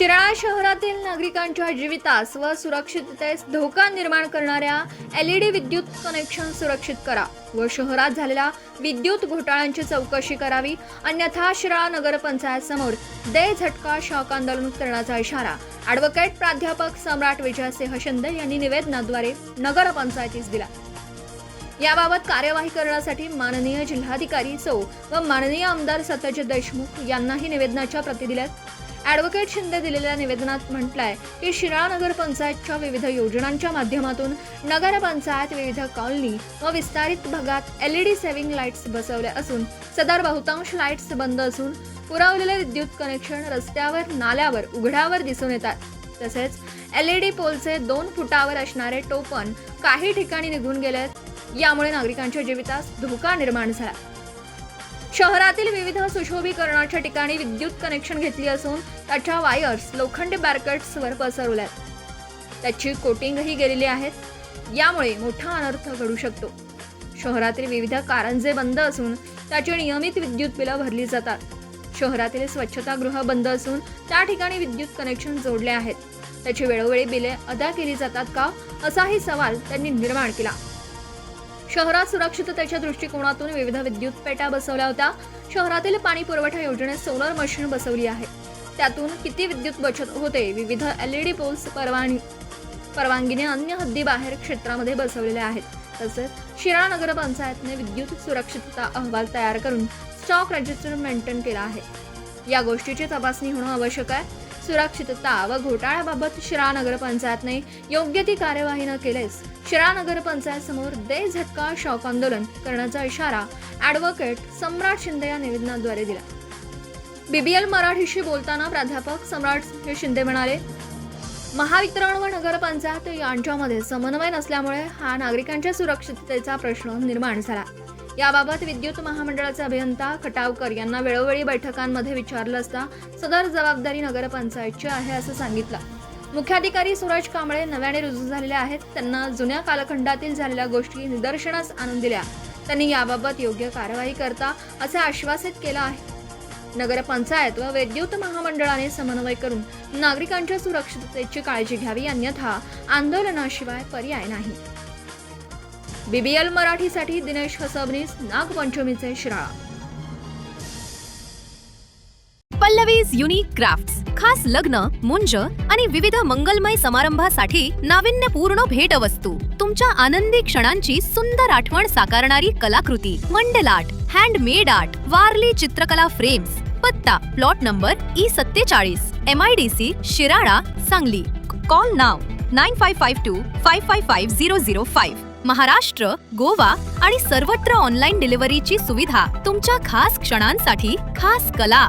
शिराळा शहरातील नागरिकांच्या जीवितास व सुरक्षिततेस धोका निर्माण करणाऱ्या एल ई डी विद्युत कनेक्शन सुरक्षित करा व शहरात झालेल्या विद्युत घोटाळ्यांची चौकशी करावी. अन्यथा शिराळा नगरपंचायत समोर दे झटका शॉक आंदोलन करण्याचा इशारा. ॲडव्होकेट प्राध्यापक सम्राट विजयसिंह शिंदे यांनी निवेदनाद्वारे नगरपंचायतीस दिला. याबाबत कार्यवाही करण्यासाठी माननीय जिल्हाधिकारी सौ व माननीय आमदार सत्यजित देशमुख यांनाही निवेदनाच्या प्रती दिल्यात. ॲडव्होकेट शिंदे दिलेल्या निवेदनात म्हटलंय की शिराळा नगरपंचायतच्या विविध योजनांच्या माध्यमातून नगरपंचायत विविध कॉलनी व विस्तारित भागात L E D saving lights बसवल्या असून सदर बहुतांश लाईट्स बंद असून पुरवलेले विद्युत कनेक्शन रस्त्यावर नाल्यावर उघड्यावर दिसून येतात. तसेच एल ई डी पोलचे दोन फुटावर असणारे टोपण काही ठिकाणी निघून गेले आहेत यामुळे नागरिकांच्या जीवितास धोका निर्माण झाला. शहरातील विविध सुशोभीकरणाच्या ठिकाणी विद्युत कनेक्शन घेतली असून त्याच्या वायर्स लोखंडी बॅरकेट्सवर पसरवल्यात. त्याची कोटिंगही गेलेली आहेत. यामुळे मोठा अनर्थ घडू शकतो. शहरातील विविध कारंजे बंद असून त्याची नियमित विद्युत बिलं भरली जातात. शहरातील स्वच्छतागृह बंद असून त्या ठिकाणी विद्युत कनेक्शन जोडले आहेत. त्याची वेळोवेळी बिले अदा केली जातात का? असाही सवाल त्यांनी निर्माण केला. शहरात सुरक्षिततेच्या दृष्टिकोनातून विविध विद्युत पेट्या बसवल्या होत्या. शहरातील पाणी पुरवठा योजनेत सोलर मशीन बसवली आहे. त्यातून किती विद्युत बचत होते विविध एल ई डी पोल्स परवानगी परवानगीने अन्य हद्दीबाहेर क्षेत्रामध्ये बसवलेले आहेत. तसेच शिराळा नगरपंचायतने विद्युत सुरक्षितता अहवाल तयार करून स्टॉक रजिस्टर मेंटेन केला आहे. या गोष्टीची तपासणी होणं आवश्यक आहे. सुरक्षितता व घोटाळ्याबाबत शिरा नगरपंचायतने योग्य ती कार्यवाही न केल्यास शिरा नगरपंचायत समोर दे झटका शॉक आंदोलन करण्याचा इशारा ॲडव्होकेट सम्राट शिंदे या निवेदनाद्वारे दिला. बीबीएल मराठीशी बोलताना प्राध्यापक सम्राट शिंदे म्हणाले महावितरण व नगरपंचायत यांच्यामध्ये समन्वय नसल्यामुळे हा नागरिकांच्या सुरक्षिततेचा प्रश्न निर्माण झाला. याबाबत विद्युत महामंडळाचे अभियंता खटावकर यांना वेळोवेळी बैठकांमध्ये विचारलं असता सदर जबाबदारी नगरपंचायतची आहे असं सांगितलं. मुख्याधिकारी सूरज कांबळे नव्याने रुजू झालेले आहेत. त्यांना जुन्या कालखंडातील झालेल्या गोष्टी निदर्शनास आणून दिल्या. त्यांनी याबाबत योग्य कारवाई करता असे आश्वासित केलं आहे. नगरपंचायत व विद्युत महामंडळाने समन्वय करून नागरिकांच्या सुरक्षिततेची काळजी घ्यावी अन्यथा आंदोलनाशिवाय पर्याय नाही. बीबीएल मराठीसाठी दिनेश हसबनीस नागपंचमीचे शिराळा. पल्लवीज युनिक क्राफ्ट खास लग्न मुंज आणि विविध मंगलमय समारंभासाठी नाविन्यपूर्ण भेटवस्तू. तुमच्या आनंदी क्षणांची सुंदर आठवण साकारणारी कलाकृती mandala art handmade art Warli चित्रकला फ्रेम्स पत्ता प्लॉट नंबर ई सत्तेचाळीस M I D C Shirala Sangli. Call now nine five five two five five five zero zero five Maharashtra Goa आणि सर्वत्र ऑनलाईन डिलिव्हरीची सुविधा तुमच्या खास क्षणांसाठी खास कला.